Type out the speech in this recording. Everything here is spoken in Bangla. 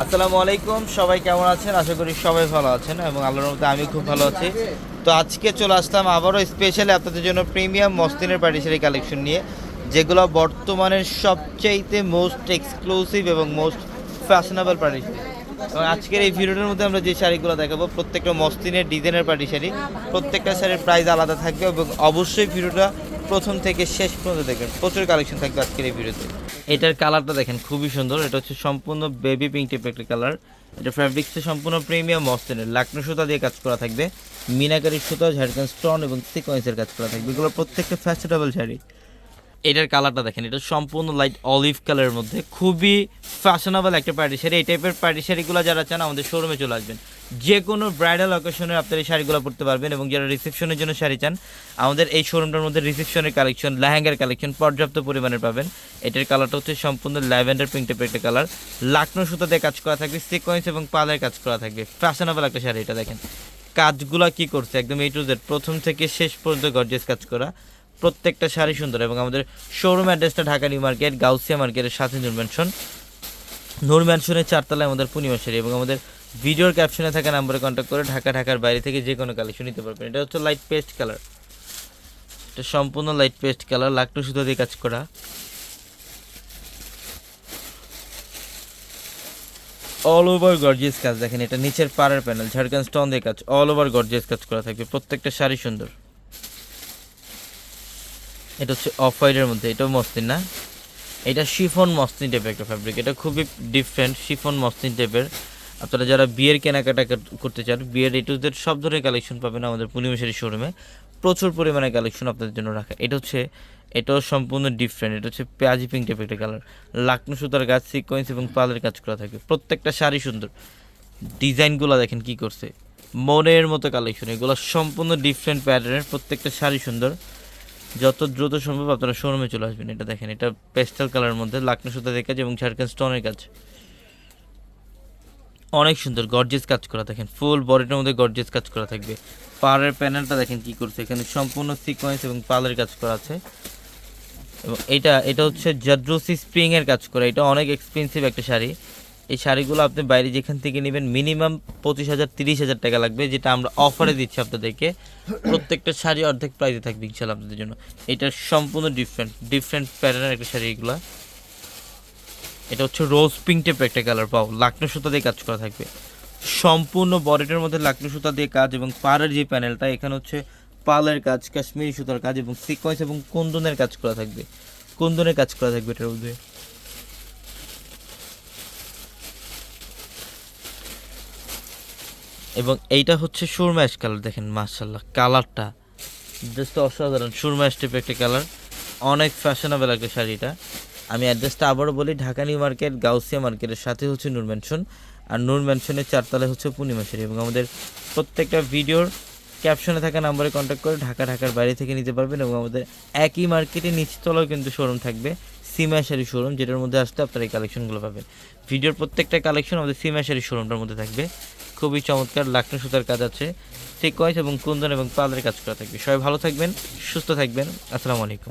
আসসালামু আলাইকুম, সবাই কেমন আছেন? আশা করি সবাই ভালো আছেন এবং আল্লাহর মধ্যে আমি খুব ভালো আছি। তো আজকে চলে আসলাম আবারও স্পেশালি আপনাদের জন্য প্রিমিয়াম মসলিনের পার্টিশারি কালেকশন নিয়ে, যেগুলো বর্তমানের সবচাইতে মোস্ট এক্সক্লুসিভ এবং মোস্ট ফ্যাশনেবল পার্টিশারি এবং আজকের এই ভিডিওটার মধ্যে আমরা যে শাড়িগুলো দেখাবো, প্রত্যেকটা মসলিনের ডিজাইনের পার্টি শাড়ি প্রত্যেকটা শাড়ির প্রাইস আলাদা থাকবে এবং অবশ্যই ভিডিওটা প্রথম থেকে শেষ পর্যন্ত দেখেন প্রচুর কালেকশন থাকবে আজকের এই ভিডিওতে। এটার কালারটা দেখেন, খুবই সুন্দর। এটা হচ্ছে সম্পূর্ণ বেবি পিঙ্ক টাইপের একটা কালার এটা ফ্যাব্রিক্সে সম্পূর্ণ প্রিমিয়াম মসলিনের লাকনো সুতা দিয়ে কাজ করা থাকবে। মিনাকারি সুতা ঝাড়খান স্টোন এবং সিকোয়েন্সের কাজ করা থাকবে। এগুলো প্রত্যেকটা ফ্যাশনেবল শাড়ি। এটার কালারটা দেখেন, এটা সম্পূর্ণ লাইট অলিভ কালারের মধ্যে, খুবই ফ্যাশনেবল একটা পার্টি শাড়ি। এই টাইপের পার্টি শাড়িগুলো যারা চান, আমাদের শোরুমে চলে আসবেন। যে কোনো ব্রাইডাল অকেশনে আপনার এই শাড়িগুলো পরতে পারবেন এবং যারা রিসেপশনের জন্য শাড়ি চান, আমাদের এই শোরুমটার মধ্যে রিসেপশনের কালেকশন লেহেঙ্গার কালেকশন পর্যাপ্ত পরিমাণে পাবেন। এটার কালারটা হচ্ছে সম্পূর্ণ ল্যাভেন্ডার পিঙ্ক টাইপের একটা কালার লাকনো সুতা দিয়ে কাজ করা থাকবে সিকোয়েন্স এবং পালের কাজ করা থাকবে। ফ্যাশনেবল একটা শাড়ি এটা দেখেন। কাজগুলো কি করছে? একদম এই টু জেড প্রথম থেকে শেষ পর্যন্ত গর্জেস কাজ করা। প্রত্যেকটা শাড়ি সুন্দর এবং আমাদের শোরুম অ্যাড্রেসটা ঢাকা নিউ মার্কেট, গাউসিয়া মার্কেটের সাথে নূর ম্যানশন। নূর ম্যানশনের চারতলায় আমাদের পূর্ণিমা শাড়ি এবং আমাদের ভিডিওর ক্যাপশনে থাকা নাম্বারে কন্ট্যাক্ট করে ঢাকা, ঢাকার বাইরে থেকে যে কোনো কালেকশন নিতে পারবেন। এটা হচ্ছে লাইট পেস্ট কালার এটা সম্পূর্ণ লাইট পেস্ট কালার লাকটু সুতো দিয়ে কাজ করা। অল ওভার গর্জিয়াস কাজ দেখেন, এটা নিচের পাড়ের প্যানেল ঝাড়খান স্টোন দিয়ে কাজ অল ওভার গর্জিয়াস কাজ করা থাকবে। প্রত্যেকটা শাড়ি সুন্দর। এটা হচ্ছে অফ হোয়াইটের মধ্যে, এটাও মসলিন না। এটা শিফন মসলিন টাইপের একটা ফ্যাব্রিক এটা খুবই ডিফারেন্ট শিফন মসলিন টাইপের আপনারা যারা বিয়ের কেনাকাটা করতে চান, বিয়ের এটুদের সব ধরনের কালেকশন পাবেন আমাদের পূর্ণিমাশারি শোরুমে প্রচুর পরিমাণে কালেকশন আপনাদের জন্য রাখা। এটা হচ্ছে, এটাও সম্পূর্ণ ডিফারেন্ট এটা হচ্ছে পেঁয়াজি পিঙ্ক টাইপের একটা কালার লাকনো সুতার গাছ সিকোয়েন্স এবং পালের কাজ করা থাকে। প্রত্যেকটা শাড়ি সুন্দর। ডিজাইনগুলো দেখেন কি করছে। মনের মতো কালেকশন এগুলো সম্পূর্ণ ডিফারেন্ট প্যাটার্নের প্রত্যেকটা শাড়ি সুন্দর। যত দ্রুত সম্ভব আপনারা শোরুমে চলে আসবেন, এটা দেখেন, এটা পেস্টাল কালারের মধ্যে লাকনো সুতা দিয়ে কাজ এবং ঝাড়খান স্টোনের কাজ। অনেক সুন্দর গর্জেস কাজ করা, দেখেন ফুল বডিটার মধ্যে গর্জেস কাজ করা থাকবে। পাড়ের প্যানেলটা দেখেন কি করছে, এখানে সম্পূর্ণ সিকোয়েন্স এবং পালের কাজ করা আছে। এবং এটা এটা হচ্ছে জাদ্রুসি স্প্রিং এর কাজ করা, এটা অনেক এক্সপেন্সিভ একটা শাড়ি। এই শাড়িগুলো আপনি বাইরে যেখান থেকে নেবেন মিনিমাম পঁচিশ হাজার, তিরিশ হাজার টাকা লাগবে, যেটা আমরা অফারে দিচ্ছি আপনাদেরকে। প্রত্যেকটা শাড়ি অর্ধেক প্রাইসে থাকবে ইনশাল্লাহ আপনাদের জন্য। এটা সম্পূর্ণ ডিফারেন্ট ডিফারেন্ট প্যাটার্নের একটা শাড়ি এগুলো। এটা হচ্ছে রোজ পিঙ্ক টাইপের একটা কালার পাও। লাকনো সুতা দিয়ে কাজ করা থাকবে। সম্পূর্ণ বডিটার মধ্যে লাকনো সুতা দিয়ে কাজ এবং পাড়ের যে প্যানেলটা এখানে হচ্ছে পালের কাজ, কাশ্মীরি সুতার কাজ এবং সিকোয়েন্স এবং কুন্দনের কাজ করা থাকবে। কুন্দনের কাজ করা থাকবে এটার মধ্যে। এবং এইটা হচ্ছে সুরম্যাশ কালার, দেখেন মার্শাল্লাহ কালারটা জাস্ট অসাধারণ সুরম্যাশ টাইপের একটা কালার। অনেক ফ্যাশনেবল একটা শাড়িটা। আমি অ্যাড্রেসটা আবারও বলি, ঢাকা নিউ মার্কেট, গাউসিয়া মার্কেটের সাথে হচ্ছে নূর ম্যানশন আর নূর ম্যানশনের চারতলায় হচ্ছে পূর্ণিমা শাড়ি এবং আমাদের প্রত্যেকটা ভিডিওর ক্যাপশনে থাকা নাম্বারে কন্ট্যাক্ট করে ঢাকা, ঢাকার বাইরে থেকে নিতে পারবেন এবং আমাদের একই মার্কেটে নিচতলাও কিন্তু শোরুম থাকবে সিমা শাড়ি শোরুম যেটার মধ্যে আসতে আপনারা এই কালেকশনগুলো পাবেন। ভিডিওর প্রত্যেকটা কালেকশন আমাদের সিমা শাড়ি শোরুমটার মধ্যে থাকবে। খুবই চমৎকার লাকনো সুতার কাজ আছে। সিকোয়েন্স এবং কুন্দন এবং পালের কাজ করা থাকবে। সবাই ভালো থাকবেন, সুস্থ থাকবেন। আসসালামু আলাইকুম।